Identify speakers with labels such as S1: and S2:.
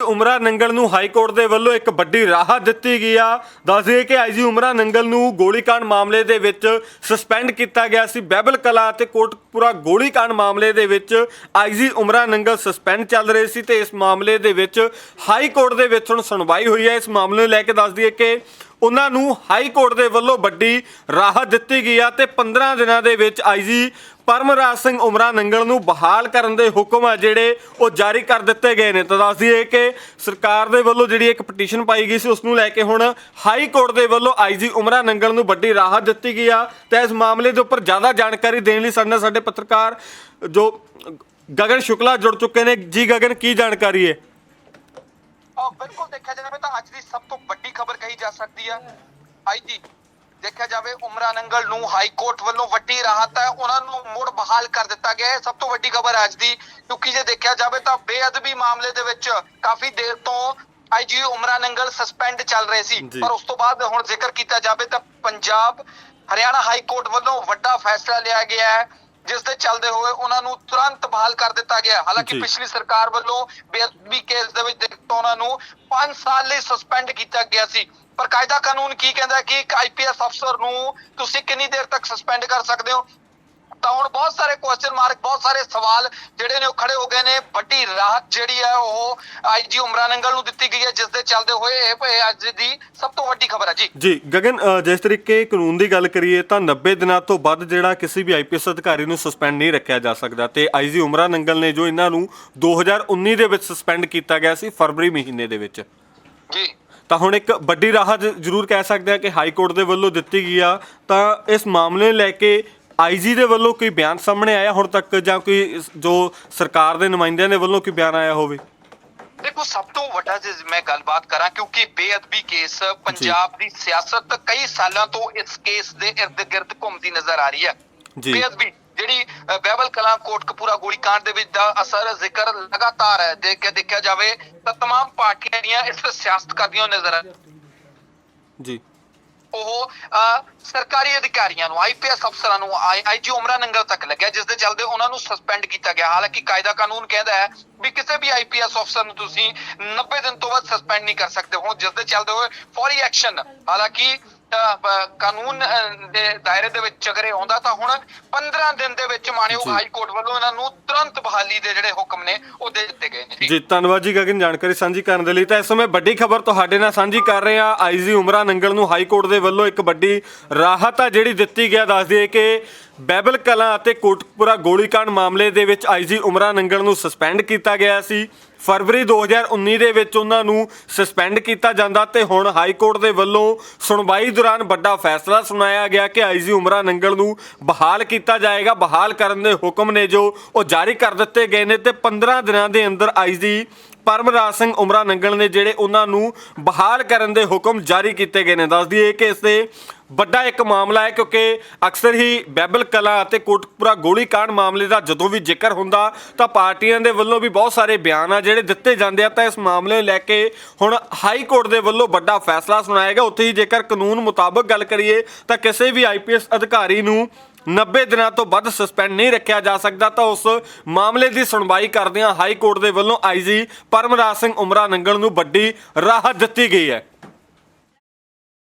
S1: ਉਮਰਾ ਨੰਗਲ ਨੂੰ high court ਦੇ ਵੱਲੋਂ ਇੱਕ ਵੱਡੀ ਰਾਹਤ ਦਿੱਤੀ ਗਈ ਆ। ਦੱਸਦੇ ਕਿ ਆਈਜੀ ਉਮਰਾ ਨੰਗਲ ਨੂੰ ਗੋਲੀਕਾਂਡ ਮਾਮਲੇ ਦੇ ਵਿੱਚ ਸਸਪੈਂਡ ਕੀਤਾ ਗਿਆ ਸੀ। ਬੈਬਲ ਕਲਾ ਤੇ ਕੋਟਪੂਰਾ ਗੋਲੀਕਾਂਡ ਮਾਮਲੇ ਦੇ ਵਿੱਚ ਆਈਜੀ ਉਮਰਾ ਨੰਗਲ ਸਸਪੈਂਡ ਚੱਲ ਰਹੇ ਸੀ ਤੇ ਇਸ ਮਾਮਲੇ ਦੇ ਵਿੱਚ ਹਾਈ ਕੋਰਟ ਦੇ ਵਿੱਚ ਹੁਣ ਸੁਣਵਾਈ ਹੋਈ ਹੈ ਇਸ ਮਾਮਲੇ ਨੂੰ ਲੈ ਕੇ ਦੱਸ ਦਈਏ ਕਿ ਉਹਨਾਂ ਨੂੰ ਹਾਈ ਕੋਰਟ ਦੇ ਵੱਲੋਂ ਵੱਡੀ ਰਾਹਤ ਦਿੱਤੀ ਗਈ ਆ ਤੇ 15 ਦਿਨਾਂ ਦੇ ਵਿੱਚ ਆਈਜੀ ਪਰਮਰਾਜ ਸਿੰਘ ਉਮਰਾ ਨੰਗਲ ਨੂੰ ਬਹਾਲ ਕਰਨ ਦੇ ਹੁਕਮ ਆ ਜਿਹੜੇ ਉਹ ਜਾਰੀ ਕਰ ਦਿੱਤੇ ਗਏ ਨੇ। ਤਾਂ ਦੱਸ ਦਈਏ ਕਿ ਸਰਕਾਰ ਦੇ ਵੱਲੋਂ ਜਿਹੜੀ ਇੱਕ ਪਟੀਸ਼ਨ ਪਾਈ ਗਈ ਸੀ, ਉਸ ਨੂੰ ਲੈ ਕੇ ਹੁਣ ਹਾਈ ਕੋਰਟ ਦੇ ਵੱਲੋਂ ਆਈਜੀ ਉਮਰਾ ਨੰਗਲ ਨੂੰ ਵੱਡੀ ਰਾਹਤ ਦਿੱਤੀ ਗਈ ਆ ਤੇ ਇਸ ਮਾਮਲੇ ਦੇ ਉੱਪਰ ਜ਼ਿਆਦਾ ਜਾਣਕਾਰੀ ਦੇਣ ਲਈ ਸਾਡੇ ਨਾਲ ਸਾਡੇ ਪੱਤਰਕਾਰ ਜੋ ਗਗਨ ਸ਼ੁਕਲਾ ਜੁੜ ਚੁੱਕੇ ਨੇ। ਜੀ ਗਗਨ, ਕੀ ਜਾਣਕਾਰੀ ਹੈ?
S2: ਬਿਲਕੁਲ ਦੇਖਿਆ ਜਾਵੇ ਤਾਂ ਅੱਜ ਦੀ ਸਭ ਤੋਂ ਵੱਡੀ ਖਬਰ ਕਹੀ ਜਾ ਸਕਦੀ ਹੈ ਆਈ ਜੀ ਦੇਖਿਆ ਜਾਵੇ ਉਮਰਾ ਨੰਗਲ ਨੂੰ ਹਾਈ ਕੋਰਟ ਵੱਲੋਂ ਵੱਡੀ ਰਾਹਤ ਹੈ ਉਹਨਾਂ ਨੂੰ ਮੁੜ ਬਹਾਲ ਕਰ ਦਿੱਤਾ ਗਿਆ। ਹੈ ਸਭ ਤੋਂ ਵੱਡੀ ਖਬਰ ਅੱਜ ਦੀ। ਕਿਉਂਕਿ ਜੇ ਦੇਖਿਆ ਜਾਵੇ ਤਾਂ ਬੇਅਦਬੀ ਮਾਮਲੇ ਦੇ ਵਿੱਚ ਕਾਫੀ ਦੇਰ ਤੋਂ ਆਈਜੀ ਉਮਰਾ ਨੰਗਲ ਸਸਪੈਂਡ ਚੱਲ ਰਹੇ ਸੀ। ਪਰ ਉਸ ਤੋਂ ਬਾਅਦ ਹੁਣ ਜ਼ਿਕਰ ਕੀਤਾ ਜਾਵੇ ਤਾਂ ਪੰਜਾਬ ਹਰਿਆਣਾ ਹਾਈ ਕੋਰਟ ਵੱਲੋਂ ਵੱਡਾ ਫੈਸਲਾ ਲਿਆ ਗਿਆ ਹੈ। ਜਿਸ ਦੇ ਚੱਲਦੇ ਹੋਏ ਉਹਨਾਂ ਨੂੰ ਤੁਰੰਤ ਬਹਾਲ ਕਰ ਦਿੱਤਾ ਗਿਆ। ਹਾਲਾਂਕਿ। ਪਿਛਲੀ ਸਰਕਾਰ ਵੱਲੋਂ ਬੇਅਦਬੀ ਕੇਸ ਦੇ ਵਿੱਚ ਦੇਖੋ ਉਹਨਾਂ ਨੂੰ 5 ਸਾਲ ਲਈ ਸਸਪੈਂਡ ਕੀਤਾ ਗਿਆ ਸੀ। ਪਰ ਕਾਇਦਾ ਕਾਨੂੰਨ ਕੀ ਕਹਿੰਦਾ ਕਿ ਇੱਕ ਆਈਪੀਐਸ ਅਫਸਰ ਨੂੰ ਤੁਸੀਂ ਕਿੰਨੀ ਦੇਰ ਤੱਕ ਸਸਪੈਂਡ ਕਰ ਸਕਦੇ ਹੋ? ਤਾਂ ਹੁਣ ਬਹੁਤ ਸਾਰੇ ਕੁਐਸਚਨ ਮਾਰਕ ਬਹੁਤ ਸਾਰੇ ਸਵਾਲ ਜਿਹੜੇ ਨੇ ਉਹ ਖੜੇ ਹੋ ਗਏ ਨੇ। ਵੱਡੀ ਰਾਹਤ ਜਿਹੜੀ ਹੈ ਉਹ ਆਈਜੀ ਉਮਰਾ ਨੰਗਲ ਨੂੰ ਦਿੱਤੀ ਗਈ ਹੈ ਜਿਸ ਦੇ ਚੱਲਦੇ ਹੋਏ ਇਹ ਅੱਜ ਦੀ ਸਭ ਤੋਂ ਵੱਡੀ ਖਬਰ ਹੈ। ਜੀ।
S1: ਜੀ ਗਗਨ ਜਿਸ ਤਰੀਕੇ ਕਾਨੂੰਨ ਦੀ ਗੱਲ ਕਰੀਏ ਤਾਂ 90 ਦਿਨਾਂ ਤੋਂ ਵੱਧ ਜਿਹੜਾ ਕਿਸੇ ਵੀ ਆਈਪੀਐਸ ਅਧਿਕਾਰੀ ਨੂੰ ਸਸਪੈਂਡ ਨਹੀਂ ਰੱਖਿਆ ਜਾ ਸਕਦਾ ਤੇ ਆਈਜੀ ਉਮਰਾ ਨੰਗਲ ਨੇ ਜੋ ਇਹਨਾਂ ਨੂੰ 2019 ਦੇ ਵਿੱਚ ਸਸਪੈਂਡ ਕੀਤਾ ਗਿਆ ਸੀ ਫਰਵਰੀ ਮਹੀਨੇ ਦੇ ਵਿੱਚ।
S2: ਜੀ।
S1: ਤਾਂ ਹੁਣ ਇੱਕ ਵੱਡੀ ਰਾਹਤ ਜ਼ਰੂਰ ਕਹਿ ਸਕਦੇ ਆ ਕਿ ਹਾਈ ਕੋਰਟ ਦੇ ਵੱਲੋਂ ਦਿੱਤੀ ਗਈ ਆ। ਤਾਂ ਇਸ ਮਾਮਲੇ ਲੈ ਕੇ ਆਈਜੀ ਦੇ ਵੱਲੋਂ ਕੋਈ ਬਿਆਨ ਸਾਹਮਣੇ ਆਇਆ? ਹੁਣ ਤੱਕ ਜਾਂ ਕੋਈ ਜੋ ਸਰਕਾਰ ਦੇ ਨੁਮਾਇੰਦਿਆਂ ਦੇ ਵੱਲੋਂ ਕੋਈ ਬਿਆਨ ਆਇਆ ਹੋਵੇ?
S2: ਦੇਖੋ ਸਭ ਤੋਂ ਵੱਡਾ ਜੇ ਮੈਂ ਗੱਲਬਾਤ ਕਰਾਂ ਕਿਉਂਕਿ ਬੇਅਦਬੀ ਕੇਸ ਪੰਜਾਬ ਦੀ ਸਿਆਸਤ ਕਈ ਸਾਲਾਂ ਤੋਂ ਇਸ ਕੇਸ ਦੇ ird-gird ਘੁੰਮਦੀ ਨਜ਼ਰ ਆ ਰਹੀ ਹੈ। ਬੇਅਦਬੀ ਜਿਹੜੀ ਬਹਿਬਲ ਕਲਾਂ ਕੋਟਕਪੂਰਾ ਗੋਲੀकांड ਦੇ ਵਿੱਚ ਦਾ ਅਸਰ ਜ਼ਿਕਰ ਲਗਾਤਾਰ ਹੈ। ਜੇ ਕਿ ਦੇਖਿਆ ਜਾਵੇ ਤਾਂ तमाम ਪਾਰਟੀਆਂ ਦੀਆਂ ਇਸ ਸਿਆਸਤ ਕਰਦੀਆਂ ਨਜ਼ਰ ਆ
S1: ਜੀ।
S2: ਉਹ ਸਰਕਾਰੀ ਅਧਿਕਾਰੀਆਂ ਨੂੰ ਆਈਪੀਐਸ ਅਫਸਰਾਂ ਨੂੰ ਆਈਜੀ ਉਮਰਾ ਨੰਗਲ ਤੱਕ ਲੱਗਿਆ ਜਿਸ ਦੇ ਚੱਲਦੇ ਉਹਨਾਂ ਨੂੰ ਸਸਪੈਂਡ ਕੀਤਾ ਗਿਆ। ਹਾਲਾਂਕਿ ਕਾਇਦਾ ਕਾਨੂੰਨ ਕਹਿੰਦਾ ਹੈ ਵੀ ਕਿਸੇ ਵੀ ਆਈਪੀਐਸ ਅਫਸਰ ਨੂੰ ਤੁਸੀਂ 90 ਦਿਨ ਤੋਂ ਬਾਅਦ ਸਸਪੈਂਡ ਨਹੀਂ ਕਰ ਸਕਦੇ। ਹੁਣ ਜਿਸ ਦੇ ਚੱਲਦੇ ਹੋਏ, ਫੌਰੀ ਐਕਸ਼ਨ ਹਾਲਾਂਕਿ ਕਾਨੂੰਨ ਦੇ ਦਾਇਰੇ ਦੇ ਵਿੱਚ ਇਹ ਆਉਂਦਾ ਤਾਂ ਹੁਣ 15 ਦਿਨ ਦੇ ਵਿੱਚ ਮਾਣਯੋਗ
S1: ਜੀ।
S2: ਹਾਈ ਕੋਰਟ ਵੱਲੋਂ ਇਹਨਾਂ ਨੂੰ ਤੁਰੰਤ ਬਹਾਲੀ ਦੇ ਜਿਹੜੇ ਹੁਕਮ ਨੇ ਉਹ ਦੇ ਦਿੱਤੇ ਗਏ ਨੇ।
S1: ਜੀ ਧੰਨਵਾਦ ਜੀ ਗਗਨ ਜਾਣਕਾਰੀ ਸਾਂਝੀ ਕਰਨ ਦੇ ਲਈ। ਤਾਂ ਇਸ ਸਮੇਂ ਵੱਡੀ ਖਬਰ ਤੁਹਾਡੇ ਨਾਲ ਸਾਂਝੀ ਕਰ ਰਹੇ ਹਾਂ। ਆਈਜੀ ਉਮਰਾ ਨੰਗਲ ਨੂੰ ਹਾਈ ਕੋਰਟ ਦੇ ਵੱਲੋਂ ਇੱਕ ਵੱਡੀ ਰਾਹਤ ਆ ਜਿਹੜੀ ਦਿੱਤੀ ਗਿਆ। ਦੱਸ ਦਈਏ ਕਿ ਬੈਬਲ ਕਲਾਂ ਅਤੇ ਕੋਟਕਪੁਰਾ ਗੋਲੀकांड ਮਾਮਲੇ ਦੇ ਵਿੱਚ ਆਈਜੀ ਉਮਰਾ ਨੰਗਲ ਨੂੰ ਸਸਪੈਂਡ ਕੀਤਾ ਗਿਆ ਸੀ। ਫਰਵਰੀ 2019 ਦੇ ਵਿੱਚ ਉਹਨਾਂ ਨੂੰ ਸਸਪੈਂਡ ਕੀਤਾ ਜਾਂਦਾ ਤੇ ਹੁਣ ਹਾਈ ਕੋਰਟ ਦੇ ਵੱਲੋਂ ਸੁਣਵਾਈ ਦੌਰਾਨ ਵੱਡਾ ਫੈਸਲਾ ਸੁਣਾਇਆ ਗਿਆ ਕਿ ਆਈਜੀ ਉਮਰਾ ਨੰਗਲ ਨੂੰ ਬਹਾਲ ਕੀਤਾ ਜਾਏਗਾ। ਬਹਾਲ ਕਰਨ ਦੇ ਹੁਕਮ ਨੇ ਜੋ ਉਹ ਜਾਰੀ ਕਰ ਦਿੱਤੇ ਗਏ ਨੇ ਤੇ 15 ਦਿਨਾਂ ਦੇ ਅੰਦਰ ਆਈਜੀ ਪਰਮਰਾਜ ਸਿੰਘ ਉਮਰਾ ਨੰਗਲ ਨੇ ਜਿਹੜੇ ਉਹਨਾਂ ਨੂੰ ਬਹਾਲ ਕਰਨ ਦੇ ਹੁਕਮ ਜਾਰੀ ਕੀਤੇ ਗਏ ਨੇ। ਦੱਸ ਦਈਏ ਕਿ ਇਸ ਦੇ ਵੱਡਾ ਇੱਕ ਮਾਮਲਾ ਹੈ ਕਿਉਂਕਿ ਅਕਸਰ ਹੀ ਬੈਬਲ ਕਲਾ ਅਤੇ ਕੋਟਕਪੁਰਾ ਗੋਲੀकांड ਮਾਮਲੇ ਦਾ ਜਦੋਂ ਵੀ ਜ਼ਿਕਰ ਹੁੰਦਾ ਤਾਂ ਪਾਰਟੀਆਂ ਦੇ ਵੱਲੋਂ ਵੀ ਬਹੁਤ ਸਾਰੇ ਬਿਆਨ ਆ ਜਿਹੜੇ ਦਿੱਤੇ ਜਾਂਦੇ ਆ। ਤਾਂ ਇਸ ਮਾਮਲੇ ਨੂੰ ਲੈ ਕੇ ਹੁਣ ਹਾਈ ਕੋਰਟ ਦੇ ਵੱਲੋਂ ਵੱਡਾ ਫੈਸਲਾ ਸੁਣਾਇਆ ਗਿਆ। ਉੱਥੇ ਹੀ ਜੇਕਰ ਕਾਨੂੰਨ ਮੁਤਾਬਕ ਗੱਲ ਕਰੀਏ ਤਾਂ ਕਿਸੇ ਵੀ ਆਈਪੀਐਸ ਅਧਿਕਾਰੀ ਨੂੰ 90 ਦਿਨਾਂ ਤੋਂ ਵੱਧ ਸਸਪੈਂਡ ਨਹੀਂ ਰੱਖਿਆ ਜਾ ਸਕਦਾ ਤਾਂ ਉਸ ਮਾਮਲੇ ਦੀ ਸੁਣਵਾਈ ਕਰਦਿਆਂ ਹਾਈ ਕੋਰਟ ਦੇ ਵੱਲੋਂ ਆਈਜੀ ਪਰਮਰਾਜ ਸਿੰਘ ਉਮਰਾ ਨੰਗਲ ਨੂੰ ਵੱਡੀ ਰਾਹਤ ਦਿੱਤੀ ਗਈ ਹੈ।